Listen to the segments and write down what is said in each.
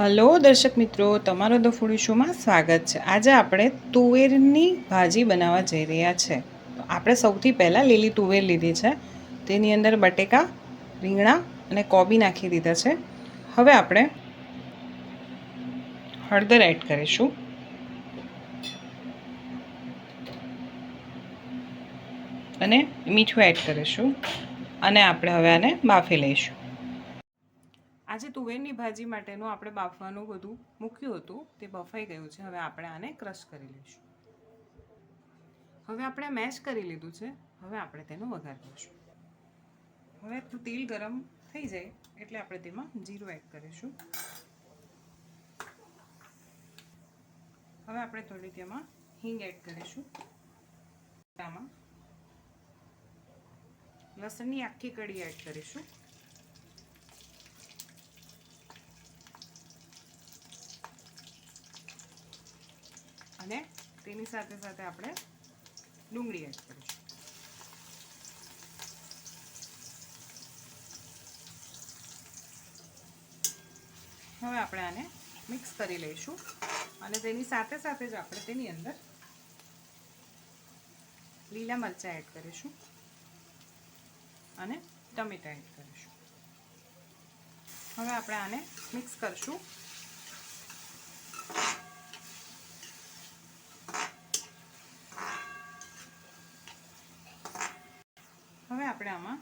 Hello દર્શક મિત્રો, તમારો ધ ફૂડી શોમાં સ્વાગત છે. આજે આપણે તુવેરની ભાજી બનાવવા જઈ રહ્યા છે. આપણે સૌથી પહેલાં લીલી તુવેર લીધી છે. તેની અંદર બટેકા, રીંગણા અને કોબી નાખી દીધા છે. હવે આપણે હળદર એડ કરીશું. અને મીઠું એડ કરીશું. અને આપણે હવે આને બાફી લઈશું. આજે તુવેરની ભાજી માટેનું આપણે બાફવાનું બધું મૂક્યું હતું, તે બફાઈ ગયું છે. હવે આપણે આને ક્રશ કરી લઈશું. હવે આપણે મેશ કરી લીધું છે. હવે આપણે તેનો વઘાર કરીશું. હવે તેલ ગરમ થઈ જાય એટલે આપણે તેમાં જીરું એડ કરીશું. હવે આપણે થોડી તેમાં હિંગ એડ કરીશું. લસણની આખી કડી એડ કરીશું. અને તેની સાથે સાથે આપણે ડુંગળી એડ કરીશું. હવે આપણે આને મિક્સ કરી લઈશું અને તેની સાથે સાથે જ આપણે તેની અંદર લીલા મરચાં એડ કરીશું અને ટમેટા એડ કરીશું. હવે આપણે આને મિક્સ કરશું હવે આપણે આમાં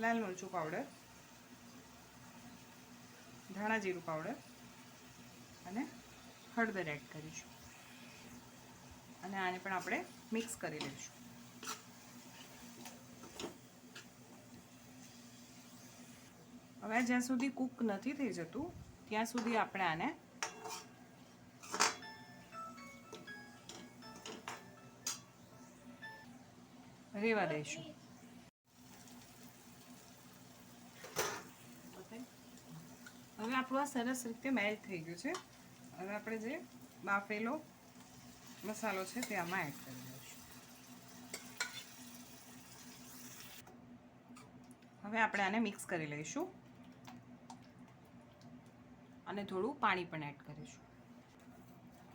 લાલ મરચું પાવડર ધાણા જીરું પાવડર અને હળદર એડ કરીશું. અને આને પણ આપણે મિક્સ કરી લઈશું. હવે જ્યાં સુધી કૂક નથી થઈ જતું, ત્યાં સુધી આપણે આને રેવા દઈશું. હવે આપણું આ સરસ રીતે મેલ્ટ થઈ ગયું છે. હવે આપણે જે બાફેલો મસાલો છે તે આમાં એડ કરી દઈશું. હવે આપણે આને મિક્સ કરી લઈશું. અને થોડું પાણી પણ એડ કરીશું.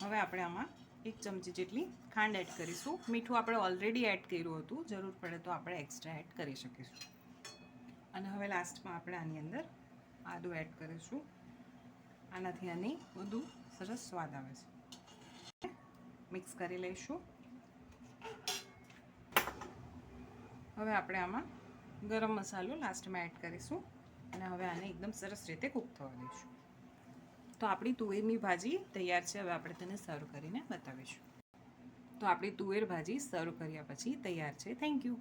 હવે આપણે આમાં એક ચમચી જેટલી ખાંડ એડ કરીશું. મીઠું આપણે ઓલરેડી એડ કર્યું હતું. જરૂર પડે તો આપણે એક્સ્ટ્રા એડ કરી શકીશું. અને હવે લાસ્ટમાં આપણે આની અંદર આદું એડ કરીશું. આનાથી આની વધુ સરસ સ્વાદ આવે છે. મિક્સ કરી લઈશું. હવે આપણે આમાં ગરમ મસાલો લાસ્ટમાં એડ કરીશું અને હવે આને એકદમ સરસ રીતે કૂક થવા દઈશું. તો આપણી તુવેરની ભાજી તૈયાર છે. હવે આપણે તેને સર્વ કરીને બતાવીશું. તો આપણી તુવેર ભાજી સર્વ કર્યા પછી તૈયાર છે. Thank you